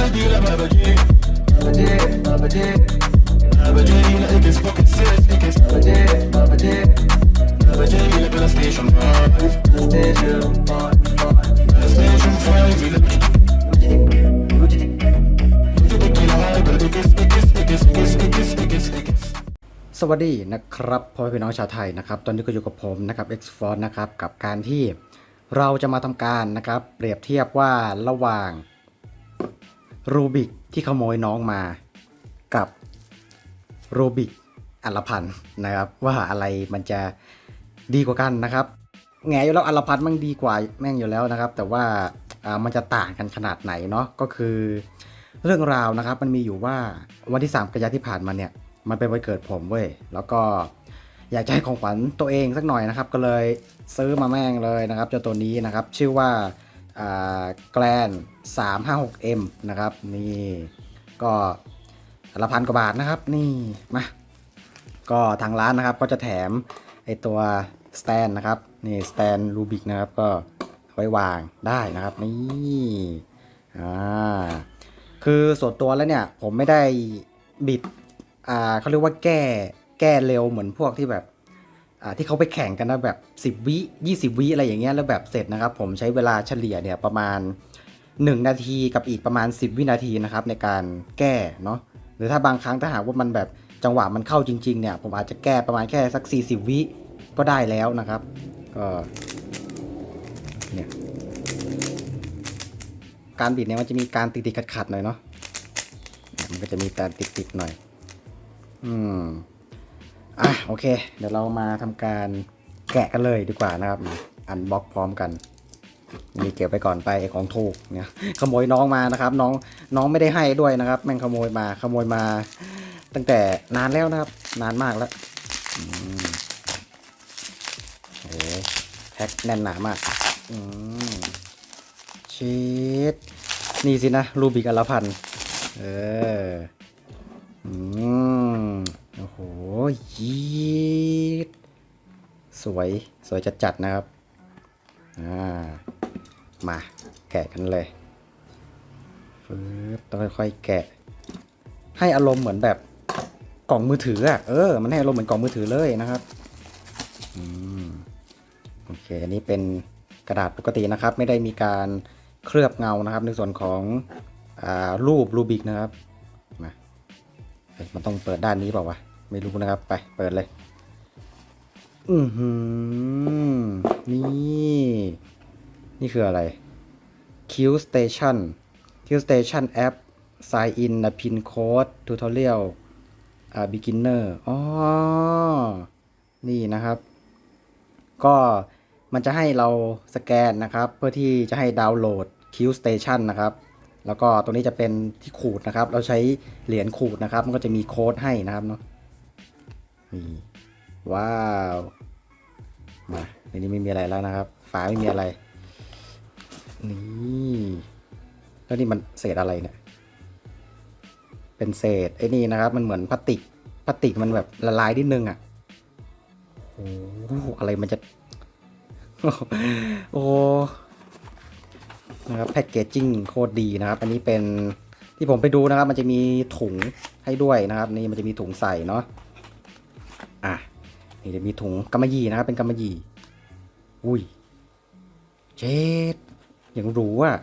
สวัสดีนะครับพ่อพี่น้องชาวไทยนะครับ ตอนนี้ก็อยู่กับผมนะครับ X f o r นะครับ กับการที่เราจะมาทำการนะครับ เปรียบเทียบว่าระหว่าง รูบิกที่ขโมยน้องมา กับรูบิกอัลพันนะครับ ว่าอะไรมันจะดีกว่ากันนะครับแงอยู่แล้วอัลพันมันดีกว่าแม่งอยู่แล้วนะครับ แต่ว่าามันจะต่างกันขนาดไหนเนาะก็คือ เรื่องราวนะครับ มันมีอยู่ว่าวันที่ 3 กันยายนที่ผ่านมาเนี่ยมันเป็นวันเกิดผมเว้ยแล้วก็อยากจะให้ของขวัญตัวเองสักหน่อยนะครับ ก็เลยซื้อมาแม่งเลยนะครับเจ้าตัวนี้นะครับ ชื่อว่า แกลน 356M นะครับนี่ก็ละพันกว่าบาทนะครับนี่มาก็ทางร้านนะครับก็จะแถมไอตัวสแตนนะครับนี่สแตนรูบิกนะครับก็ไว้วางได้นะครับนี่อ่าคือส่วนตัวแล้วเนี่ยผมไม่ได้บิดอ่าเขาเรียกว่าแก้แก้เร็วเหมือนพวกที่แบบ ที่เขาไปแข่งกันนะแบบ 10 วิ20 วิอะไรอย่างเงี้ยแล้วแบบเสร็จนะครับ ผมใช้เวลาเฉลี่ยเนี่ยประมาณ 1 นาทีกับอีกประมาณ 10 วินาทีนะครับในการแก้เนาะหรือถ้าบางครั้งถ้าหากว่ามันแบบจังหวะมันเข้าจริงๆเนี่ยผมอาจจะแก้ประมาณแค่สัก 40 วิก็ได้แล้วนะครับก็เนี่ยการบิดเนี่ยมันจะมีการติดๆขัดๆหน่อยเนาะมันก็จะมีการติดๆหน่อย อืม อะโอเค เดี๋ยวเรามาทำการแกะกันเลยดีกว่านะครับอันบล็อกพร้อมกันมีเก็บไปก่อนไปไอของถูกเนี่ยขโมยน้องมานะครับน้องน้องไม่ได้ให้ด้วยนะครับแม่งขโมยมาขโมยมา ตั้งแต่นานแล้วนะครับ นานมากแล้วอืมโอ้แพ็คแน่นหนามากอืมชีสนี่สินะรูบิกอลพันเออม โอ้โหยีด สวยสวยจัดๆนะครับอ่ามาแกะกันเลยฟืบต้องค่อยๆแกะ ให้อารมณ์เหมือนแบบกล่องมือถืออะเออมันให้อารมณ์เหมือนกล่องมือถือเลยนะครับอืมโอเคอันนี้เป็นกระดาษปกตินะครับ ไม่ได้มีการเคลือบเงานะครับ ในส่วนของอารูปรูบิกนะครับมาเอ๊ะมันต้องเปิดด้านนี้เปล่าวะไม่รู้นะครับไปเปิดเลย อือหือ นี่ นี่คืออะไร Q Station Q Station App Sign in นะ Pin Code Tutorial อ่า Beginner อ๋อ นี่นะครับ ก็มันจะให้เราสแกนนะครับ เพื่อที่จะให้ดาวน์โหลด Q Station นะครับแล้วก็ตัวนี้จะเป็นที่ขูดนะครับ เราใช้เหรียญขูดนะครับ มันก็จะมีโค้ดให้นะครับเนาะนี่ ว้าวมาในนี้ไม่มีอะไรแล้วนะครับฝาไม่มีอะไร นี่แล้วนี่มันเศษอะไรเนี่ยเป็นเศษไอ้นี่นะครับ มันเหมือนพลาสติกพลาสติกมันแบบละลายนิดนึงอะ่ะโอ้โหอะไรมันจะ โอ้นะครับแพ็กเกจิ้งโคตรดีนะครับ อันนี้เป็นที่ผมไปดูนะครับ มันจะมีถุงให้ด้วยนะครับ นี่มันจะมีถุงใส่เนาะอะ นี่จะมีถุงกำมะหยี่นะครับเป็นกำมะหยี่ อุ้ย เจ็ดอย่างหรูอะ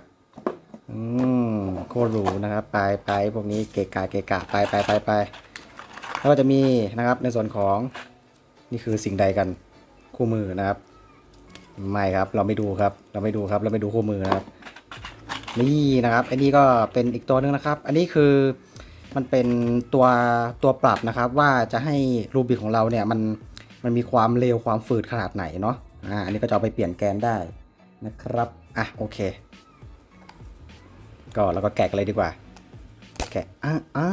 อืมโคตรหรูนะครับ ไปไปพวกนี้เกะกะเกะกะไปไปไปไปแล้วก็จะมีนะครับในส่วนของนี่คือสิ่งใดกันคู่มือนะครับ ไม่ครับเราไม่ดูครับ เราไม่ดูครับ เราไม่ดูคู่มือนะครับ นี่นะครับอันนี้ก็เป็นอีกตัวหนึงนะครับ อันนี้คือมันเป็นตัวตัวปรับนะครับว่าจะให้รูบิกของเราเนี่ยมัน มันมีความเร็วความฝืดขนาดไหนเนาะอ่าอันนี้ก็จะเอาไปเปลี่ยนแกนได้นะครับอะโอเค ก็เราก็แกะกันเลยดีกว่าแกะอ่าอ่า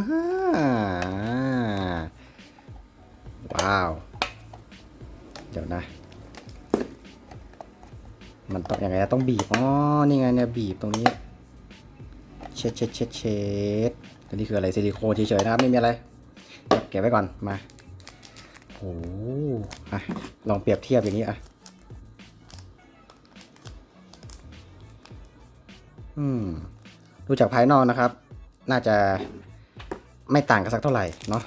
ว้าว เดี๋ยวนะ มันต้องยังไงต้องบีบอ๋อนี่ไงเนี่ยบีบตรงนี้เช็ดเช็ดเช็ดเช็ดอันนี้คืออะไรซิลิโคนเฉยๆนะครับไม่มีอะไร เก็บไว้ก่อนมา อ้อะลองเปรียบเทียบอย่างนี้อะอืมดูจากภายนอกนะครับ น่าจะไม่ต่างกันสักเท่าไหร่เนาะ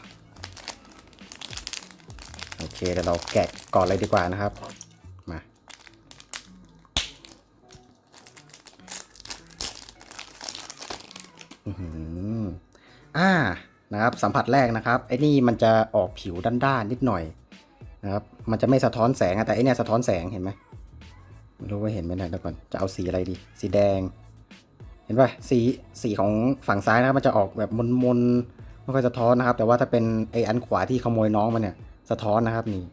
โอเคเดี๋ยวเราแกะก่อนเลยดีกว่านะครับมาอื้อหืออ่า นะครับสัมผัสแรกนะครับไอ้นี่มันจะออกผิวด้านๆนิดหน่อยนะครับมันจะไม่สะท้อนแสงแต่ไอเนี่ยสะท้อนแสงเห็นไหมไม่รู้ว่าเห็นไหมนะเดี๋ยวก่อนจะเอาสีอะไรดี สีแดง เห็นป่ะสีสีของฝั่งซ้ายนะครับมันจะออกแบบมนๆไม่ค่อยสะท้อนนะครับ แต่ว่าถ้าเป็นไออันขวาที่ขโมยน้องมาเนี่ยสะท้อนนะครับนี่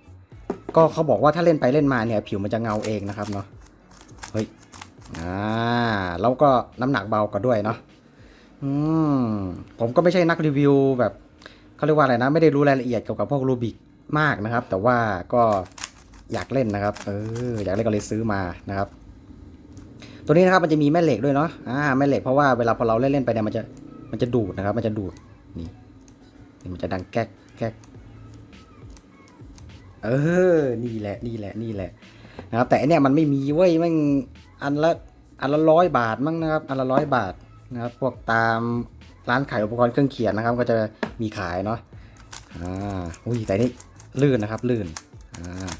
ก็เขาบอกว่าถ้าเล่นไปเล่นมาเนี่ย ผิวมันจะเงาเองนะครับเนาะเฮ้ยอ่าแล้วก็น้ำหนักเบากว่าด้วยเนาะ อืมผมก็ไม่ใช่นักรีวิวแบบเขาเรียกว่าอะไรนะ ไม่ได้รู้รายละเอียดเกี่ยวกับพวกรูบิกมากนะครับ แต่ว่าก็อยากเล่นนะครับ เออ อยากเล่นก็เลยซื้อมานะครับ ตัวนี้นะครับมันจะมีแม่เหล็กด้วยเนาะอ่าแม่เหล็กเพราะว่าเวลาพอเราเล่นเล่นไปเนี่ยมันจะมันจะดูดนะครับ มันจะดูดนี่นี่มันจะดังแก๊กแก๊กเออ นี่แหละ นี่แหละ นี่แหละ นะครับ แต่อันเนี้ยมันไม่มีเว้ยมันอันละ อันละร้อยบาทมั้งนะครับ อันละร้อยบาท นะครับพวกตามร้านขายอุปกรณ์เครื่องเขียนนะครับ ก็จะมีขายเนาะอ่าอุ้ยแต่นี่ลื่นนะครับลื่นอ่า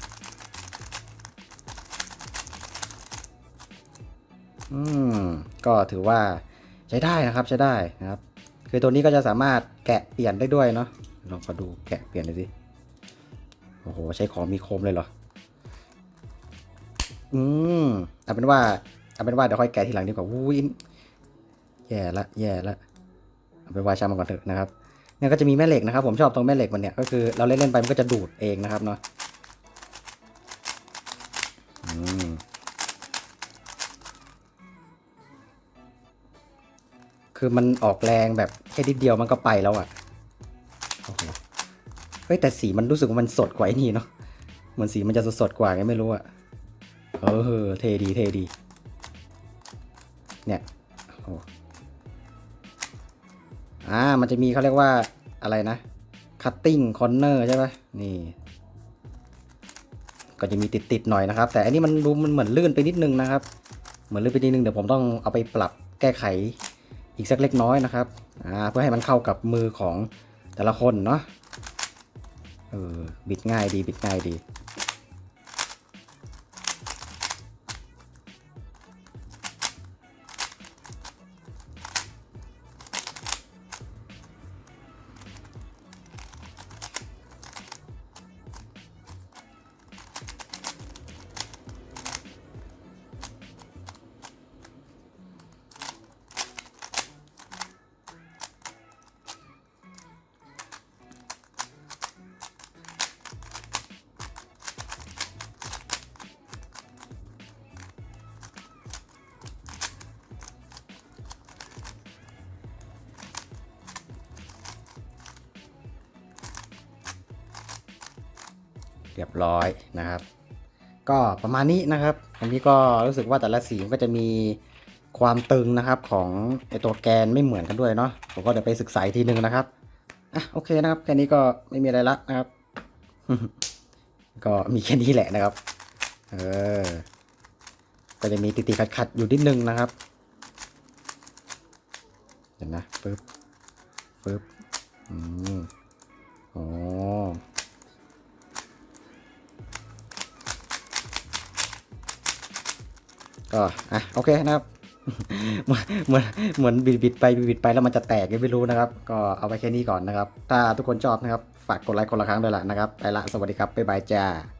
อืมก็ถือว่าใช้ได้นะครับใช้ได้นะครับ คือตัวนี้ก็จะสามารถแกะเปลี่ยนได้ด้วยเนาะลองมาดูแกะเปลี่ยนเลยสิโอ้โหใช้ของมีคมเลยเหรออืมเอาเป็นว่าเอาเป็นว่าเดี๋ยวค่อยแกะทีหลังดีกว่าวุ้ย แย่ละแย่ละเอาเป็นว่าช่ามันก่อนเถอะนะครับเนี่ยก็จะมีแม่เหล็กนะครับ ผมชอบตรงแม่เหล็กมันเนี่ยก็คือเราเล่นๆไปมันก็จะดูดเองนะครับเนาะคือมันออกแรงแบบแค่นิดเดียวมันก็ไปแล้วอะ่ะโอ้โหเฮ้ยแต่สีมันรู้สึกว่ามันสดกว่าไอ้นี่เนาะเหมือนสีมันจะสดๆกว่าไงไม่รู้อะ่ะเออเทดีเทดี เนี่ยโอ้ อ่ามันจะมีเขาเรียกว่าอะไรนะ cutting corner ใช่ไหมนี่ ก็จะมีติดๆหน่อยนะครับ แต่อันนี้มันดูมันเหมือนลื่นไปนิดนึงนะครับ เหมือนลื่นไปนิดนึงเดี๋ยวผมต้องเอาไปปรับแก้ไขอีกสักเล็กน้อยนะครับอ่าเพื่อให้มันเข้ากับมือของแต่ละคนเนาะเออบิดง่ายดีบิดง่ายดี เรียบร้อยนะครับ ก็ประมาณนี้นะครับ อันนี้ก็รู้สึกว่าแต่ละสีก็จะมีความตึงนะครับของไอตัวแกนไม่เหมือนกันด้วยเนาะผมก็เดี๋ยวไปศึกษาอีกทีหนึ่งนะครับอะโอเคนะครับแค่นี้ก็ไม่มีอะไรละนะครับ ก็มีแค่นี้แหละนะครับเออก็จะมีติดๆขัดๆอยู่นิดนึงนะครับเห็นนะปึ๊บปึ๊บอืมอ๋อ ก็อะโอเคนะครับเหมือนเหมือนเหมือนบิดบิดไปบิดไปแล้วมันจะแตกไม่รู้นะครับ ก็เอาไว้แค่นี้ก่อนนะครับ ถ้าทุกคนชอบนะครับ ฝากกดไลค์คนละครั้งด้วยล่ะนะครับ ไปละสวัสดีครับบ๊ายบายจ้า